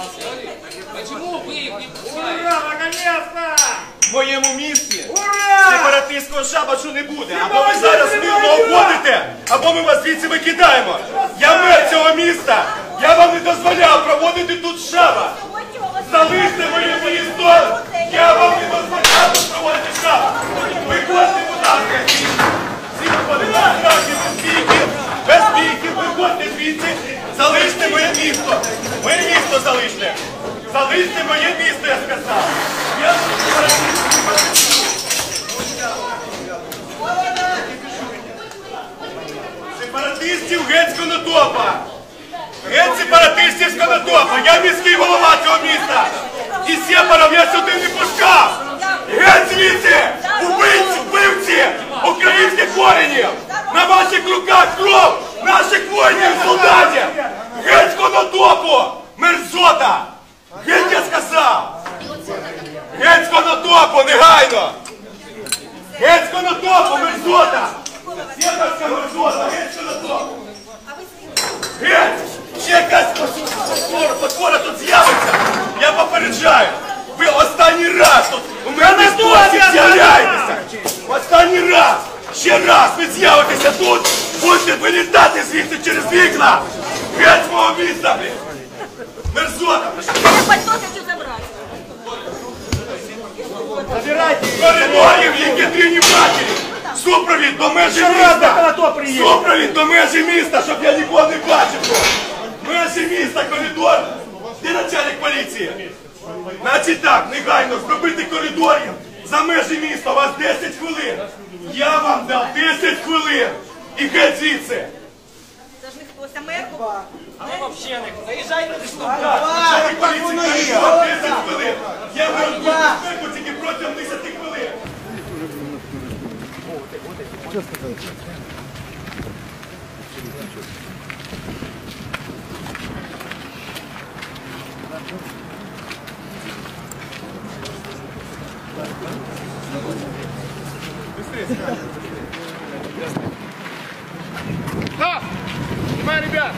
Почему вы их не пускаете? Ура, наконец-то! В моєму місті Ура! сепаратистського шабашу не буде. Або ви зараз мирно уходите, або ми вас звідси викидаємо. Я мер цього міста. Я вам не дозволяв проводити тут шаба. Залиште моє місто. Я вам не дозволяв тут проводити шаба. Виходьте, будь ласка. Всі виходите насправді без бійків. Без бійків. Виходьте звідси. Залиште моє місто. Моє місто залиште. Залиште моє місто, я сказав. Я Сепаратистів геть з Конотопа! Геть сепаратистів з Конотопа! Я міський голова цього міста! І сепарів я сюди не пускав! Геть звідси! Убивці, вбивці! Українських воїнів! На ваших руках кров наших воїнів солдатів! Геть Конотопу! Мерзота! Геть я сказав! Геть Конотопу, негайно! Геть Конотопу, мерзота! Сепарська мерзота, геть Конотопу! Геть! Ще якась потвора, потвора тут з'явиться! Я попереджаю! Ви останній раз тут у мене досі з'являєтеся! Останній раз! Ще раз з'явитеся тут! Будете вилітати звідси через вікна! Геть з мого міста, блін! Мерзота! Пальто хочу забрать. Коридорів, які дві матері! Супровід до межі міста! Супровід до межі міста, щоб я нікого не бачив! тут. Межі міста, коридор! Де начальник поліції? Значить так, негайно, зробити коридорів за межі міста, у вас 10 хвилин. Я вам дав 10 хвилин. І геть звідси. Це ж не хтось, а мер. Начальник поліції, коридор 10 хвилин. Я гарантую безпеку тільки протягом 10 хвилин. Да! Снимай, ребят!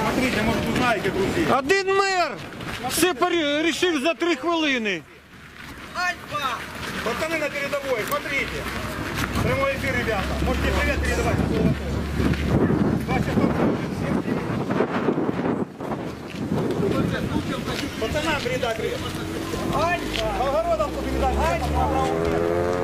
Смотрите, может, узнаете, друзья. Один мер все вирішив за три хвилини. Пацаны на передовой, смотрите. Прямой эфир, ребята. Можете привет передавать. Пацанам передай привет. Ань, огородом передай. Ань,